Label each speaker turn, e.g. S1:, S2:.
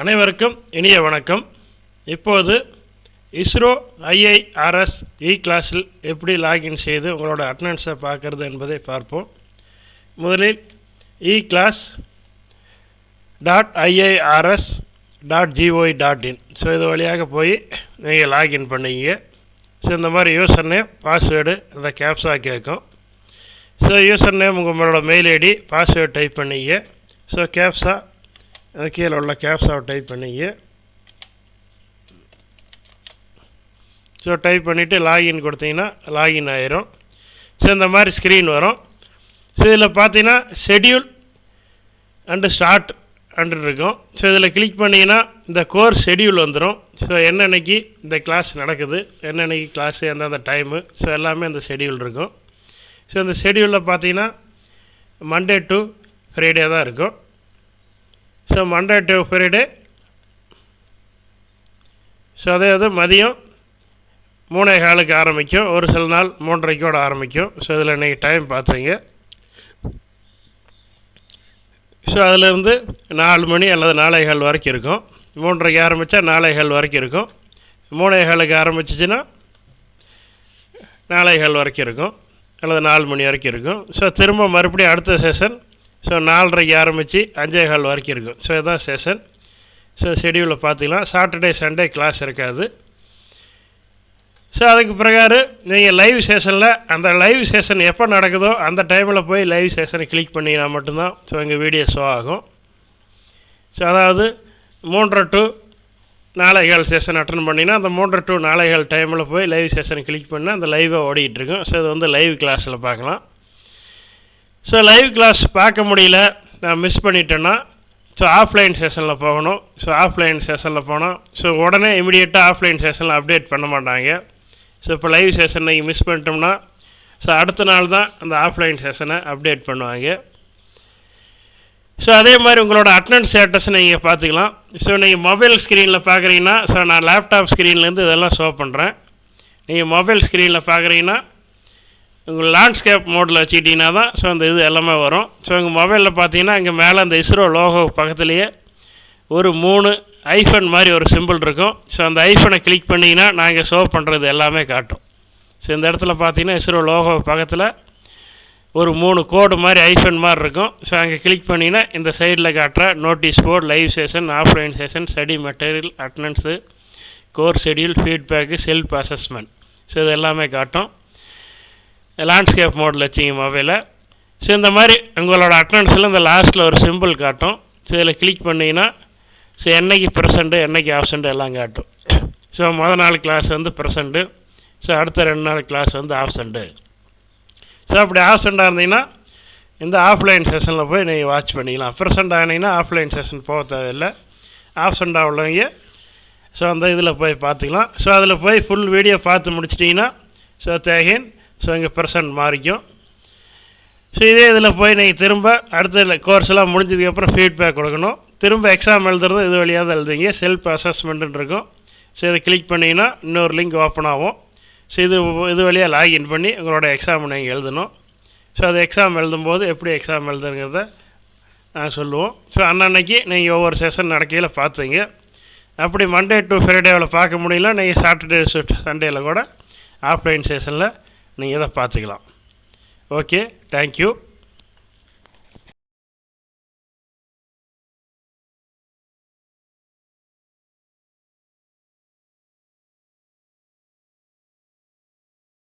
S1: அனைவருக்கும் இனிய வணக்கம். இப்போது இஸ்ரோ ஐஐஆர்எஸ் இ கிளாஸில் எப்படி லாகின் செய்து உங்களோட அட்டண்டன்ஸை பார்க்குறது என்பதை பார்ப்போம். முதலில் e class dot IIRS dot GOI dot in. So இது வழியாக போய் நீங்கள் லாகின் பண்ணிங்க ஸோ இந்த மாதிரி யூசர் நேம் பாஸ்வேர்டு அந்த கேப்ஸாக கேட்கும். ஸோ யூசர் நேம் உங்களோட மெயில் ஐடி பாஸ்வேர்டு டைப் பண்ணிங்க ஸோ கேப்ஸாக அது கீழே உள்ள கேப்ஸாவை டைப் பண்ணிங்க ஸோ டைப் பண்ணிவிட்டு லாகின் கொடுத்தீங்கன்னா லாகின் ஆயிரும். ஸோ இந்த மாதிரி ஸ்க்ரீன் வரும். ஸோ இதில் பார்த்தீங்கன்னா ஷெட்யூல் அண்டு ஸ்டார்ட் அண்டு இருக்கும். ஸோ இதில் கிளிக் பண்ணிங்கன்னா இந்த கோர்ஸ் ஷெட்யூல் வந்துடும் ஸோ என்னன்னைக்கு இந்த கிளாஸ் நடக்குது என்னன்னைக்கு கிளாஸு எந்தெந்த டைமு ஸோ எல்லாமே அந்த ஷெட்யூல் இருக்கும். ஸோ இந்த ஷெட்யூலில் பார்த்தீங்கன்னா மண்டே டு ஃப்ரைடே தான் இருக்கும். So Monday to Friday so அதே இது மதியம் மூணே காலுக்கு ஆரம்பிக்கும். ஒரு சில நாள் மூன்றரைக்கோட ஆரம்பிக்கும். ஸோ இதில் இன்றைக்கி டைம் பார்த்துங்க. ஸோ அதிலேருந்து நாலு மணி அல்லது நாளைகால் வரைக்கும் இருக்கும். மூன்றரைக்கு ஆரம்பித்தா நாலே வரைக்கும் இருக்கும். மூணே காலுக்கு ஆரம்பிச்சிச்சின்னா நாலே வரைக்கும் இருக்கும். அல்லது நாலு மணி வரைக்கும் இருக்கும். ஸோ திரும்ப மறுபடியும் அடுத்த செஷன் ஸோ நாலரைக்கு ஆரம்பித்து அஞ்சே கால் வரைக்கும் இருக்கும். ஸோ இதுதான் செஷன் ஸோ ஷெடியூலில் பார்த்துக்கலாம் சாட்டர்டே சண்டே கிளாஸ் இருக்காது. ஸோ அதுக்கு பிரகாரம் நீங்கள் லைவ் செஷனில் அந்த லைவ் செஷன் எப்போ நடக்குதோ அந்த டைமில் போய் லைவ் செஷனை கிளிக் பண்ணிங்கன்னா மட்டும்தான் ஸோ எங்கள் வீடியோ ஷோ ஆகும். ஸோ அதாவது மூன்றரை டு நாளைகள் செஷன் அட்டன் பண்ணிங்கன்னா அந்த மூன்றரை டு நாளைகள் டைமில் போய் லைவ் செஷனை கிளிக் பண்ணால் அந்த லைவாக ஓடிட்டுருக்கும் ஸோ இது வந்து லைவ் கிளாஸில் பார்க்கலாம் ஸோ லைவ் கிளாஸ் பார்க்க முடியல. நான் மிஸ் பண்ணிட்டேன்னா ஸோ ஆஃப்லைன் செஷனில் போகணும். ஸோ ஆஃப்லைன் செஷனில் போனோம் ஸோ உடனே இமிடியேட்டாக ஆஃப்லைன் செஷனில் அப்டேட் பண்ண மாட்டாங்க. ஸோ இப்போ லைவ் செஷன் நீங்கள் மிஸ் பண்ணிட்டோம்னா ஸோ அடுத்த நாள் தான் அந்த ஆஃப்லைன் செஷனை அப்டேட் பண்ணுவாங்க. ஸோ அதே மாதிரி உங்களோட அட்டண்டன்ஸ் ஸ்டேட்டஸை நீங்கள் பார்த்துக்கலாம். ஸோ நீங்கள் மொபைல் ஸ்க்ரீனில் பார்க்குறீங்கன்னா ஸோ நான் லேப்டாப் ஸ்க்ரீன்லேருந்து இதெல்லாம் ஷோ பண்ணுறேன் நீங்கள் மொபைல் ஸ்க்ரீனில் பார்க்குறீங்கன்னா உங்கள் லேண்ட்ஸ்கேப் மோடில் வச்சுக்கிட்டிங்கன்னா தான் ஸோ அந்த இது எல்லாமே வரும். ஸோ உங்கள் மொபைலில் பார்த்தீங்கன்னா இங்கே மேலே அந்த இஸ்ரோ லோகோ பக்கத்துலேயே ஒரு மூணு ஐஃபன் மாதிரி ஒரு சிம்பிள் இருக்கும். ஸோ அந்த ஐஃபனை கிளிக் பண்ணிங்கன்னா நாங்கள் ஷோ பண்ணுறது எல்லாமே காட்டும். ஸோ இந்த இடத்துல பார்த்தீங்கன்னா இஸ்ரோ லோகோ பக்கத்தில் ஒரு மூணு கோடு மாதிரி ஐஃபன் மாதிரி இருக்கும். ஸோ அங்கே கிளிக் பண்ணிங்கன்னா இந்த சைடில் காட்டுற notice board live session offline session study material attendance course schedule feedback self assessment so இது எல்லாமே காட்டும். லேண்ட்ஸ்கேப் மோடில் வச்சிங்க மொபைலை. ஸோ இந்த மாதிரி உங்களோட அட்டண்டன்ஸில் இந்த லாஸ்ட்டில் ஒரு சிம்பிள் காட்டும். ஸோ இதில் கிளிக் பண்ணிங்கன்னா ஸோ என்னைக்கு ப்ரெசண்ட்டு என்றைக்கு ஆப்சண்ட்டு எல்லாம் காட்டும். ஸோ மொதல் நாள் கிளாஸ் வந்து ப்ரெசண்ட்டு ஸோ அடுத்த ரெண்டு நாள் கிளாஸ் வந்து ஆப்சண்ட்டு ஸோ அப்படி ஆப்சண்ட்டாக இருந்தீங்கன்னா இந்த ஆஃப்லைன் செஷனில் போய் நீங்கள் வாட்ச் பண்ணிக்கலாம். ப்ரெசண்ட் ஆனீங்கன்னா ஆஃப்லைன் செஷன் போக தேவையில்லை. ஆப்சண்ட்டாக உள்ளவங்க ஸோ அந்த இதில் போய் பார்த்துக்கலாம். ஸோ அதில் போய் ஃபுல் வீடியோ பார்த்து முடிச்சிட்டிங்கன்னா ஸோ தேகின் ஸோ இங்கே பர்சன்ட் மாறிக்கும். ஸோ இதே இதில் போய் நீங்கள் திரும்ப அடுத்த கோர்ஸ் எல்லாம் முடிஞ்சதுக்கப்புறம் ஃபீட்பேக் கொடுக்கணும். திரும்ப எக்ஸாம் எழுதுறது இது வழியாக தான் எழுதுவீங்க. செல்ஃப் அசஸ்மெண்ட்டுன்னு இருக்கும். ஸோ இதை கிளிக் பண்ணிங்கன்னா இன்னொரு லிங்க் ஓப்பன் ஆகும். ஸோ இது இது வழியாக லாகின் பண்ணி உங்களோட எக்ஸாம் நீங்கள் எழுதணும். ஸோ அது எக்ஸாம் எழுதும்போது எப்படி எக்ஸாம் எழுதுங்கிறத நாங்கள் சொல்லுவோம். ஸோ அன்னன்னைக்கு நீங்கள் ஒவ்வொரு செஷன் நடக்கையில் பார்த்துங்க அப்படி மண்டே டு ஃப்ரைடேவில் பார்க்க முடியல. நீங்கள் சாட்டர்டே சண்டேயில் கூட ஆஃப்லைன் செஷனில் நீங்கள் இதை பார்த்துக்கலாம். Okay thank you